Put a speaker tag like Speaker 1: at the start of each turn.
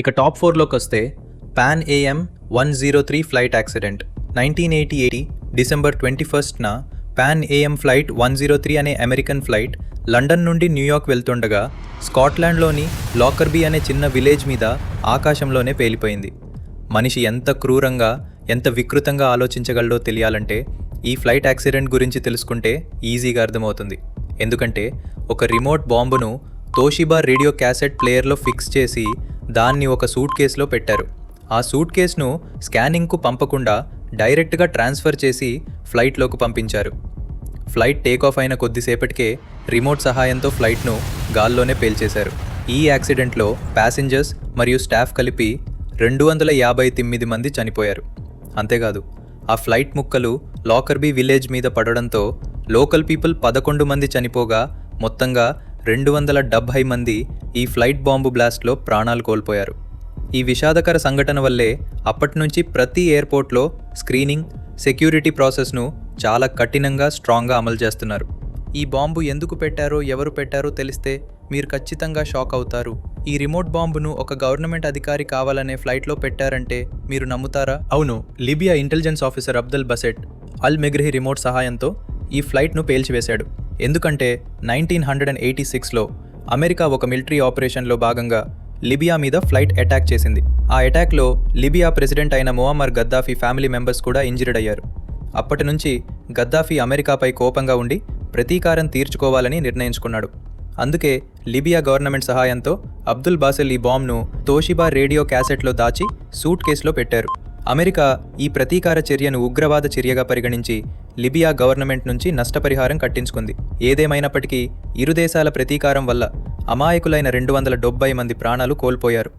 Speaker 1: ఇక టాప్ ఫోర్లోకి వస్తే Pan AM one zero three flight accident. Nineteen eighty eighty December twenty ఫస్ట్న Pan AM flight one zero three అనే American flight London నుండి New York వెళ్తుండగా స్కాట్లాండ్లోని లాకర్బీ అనే చిన్న విలేజ్ మీద ఆకాశంలోనే పేలిపోయింది. మనిషి ఎంత క్రూరంగా ఎంత వికృతంగా ఆలోచించగలడో తెలియాలంటే ఈ ఫ్లైట్ యాక్సిడెంట్ గురించి తెలుసుకుంటే ఈజీగా అర్థమవుతుంది. ఎందుకంటే ఒక రిమోట్ బాంబును తోషిబా రేడియో క్యాసెట్ ప్లేయర్లో ఫిక్స్ చేసి దాన్ని ఒక సూట్ కేసులో పెట్టారు. ఆ సూట్ కేసును స్కానింగ్కు పంపకుండా డైరెక్ట్గా ట్రాన్స్ఫర్ చేసి ఫ్లైట్లోకి పంపించారు. ఫ్లైట్ టేకాఫ్ అయిన కొద్దిసేపటికే రిమోట్ సహాయంతో ఫ్లైట్ను గాల్లోనే పేల్చేశారు. ఈ యాక్సిడెంట్లో ప్యాసింజర్స్ మరియు స్టాఫ్ కలిపి రెండు వందల యాభై తొమ్మిది మంది చనిపోయారు. అంతేకాదు ఆ ఫ్లైట్ ముక్కలు లాకర్బీ విలేజ్ మీద పడడంతో లోకల్ పీపుల్ పదకొండు మంది చనిపోగా మొత్తంగా రెండు వందల డెబ్భై మంది ఈ ఫ్లైట్ బాంబు బ్లాస్ట్లో ప్రాణాలు కోల్పోయారు. ఈ విషాదకర సంఘటన వల్లే అప్పటి నుంచి ప్రతి ఎయిర్పోర్ట్లో స్క్రీనింగ్ సెక్యూరిటీ ప్రాసెస్ను చాలా కఠినంగా స్ట్రాంగ్గా అమలు చేస్తున్నారు. ఈ బాంబు ఎందుకు పెట్టారో ఎవరు పెట్టారో తెలిస్తే మీరు ఖచ్చితంగా షాక్ అవుతారు. ఈ రిమోట్ బాంబును ఒక గవర్నమెంట్ అధికారి కావాలనే ఫ్లైట్లో పెట్టారంటే మీరు నమ్ముతారా? అవును Libya intelligence officer Abdul Basset al Megrahi remote సహాయంతో ఈ ఫ్లైట్ను పేల్చివేశాడు. ఎందుకంటే నైన్టీన్ హండ్రెడ్ అండ్ ఎయిటీ సిక్స్లో అమెరికా ఒక మిలిటరీ ఆపరేషన్లో భాగంగా లిబియా మీద ఫ్లైట్ అటాక్ చేసింది. ఆ అటాక్లో లిబియా ప్రెసిడెంట్ అయిన మొహమ్మర్ గద్దాఫీ ఫ్యామిలీ మెంబర్స్ కూడా ఇంజరీడ్ అయ్యారు. అప్పటి నుంచి గద్దాఫీ అమెరికాపై కోపంగా ఉండి ప్రతీకారం తీర్చుకోవాలని నిర్ణయించుకున్నాడు. అందుకే లిబియా గవర్నమెంట్ సహాయంతో అబ్దుల్ బాసెల్ ఈ బాంబ్ను తోషిబా రేడియో క్యాసెట్లో దాచి సూట్ కేసులో పెట్టారు. అమెరికా ఈ ప్రతీకార చర్యను ఉగ్రవాద చర్యగా పరిగణించి లిబియా గవర్నమెంట్ నుంచి నష్టపరిహారం కట్టించుకుంది. ఏదేమైనప్పటికీ ఇరు దేశాల ప్రతీకారం వల్ల అమాయకులైన రెండు వందల డెబ్బై మంది ప్రాణాలు కోల్పోయారు.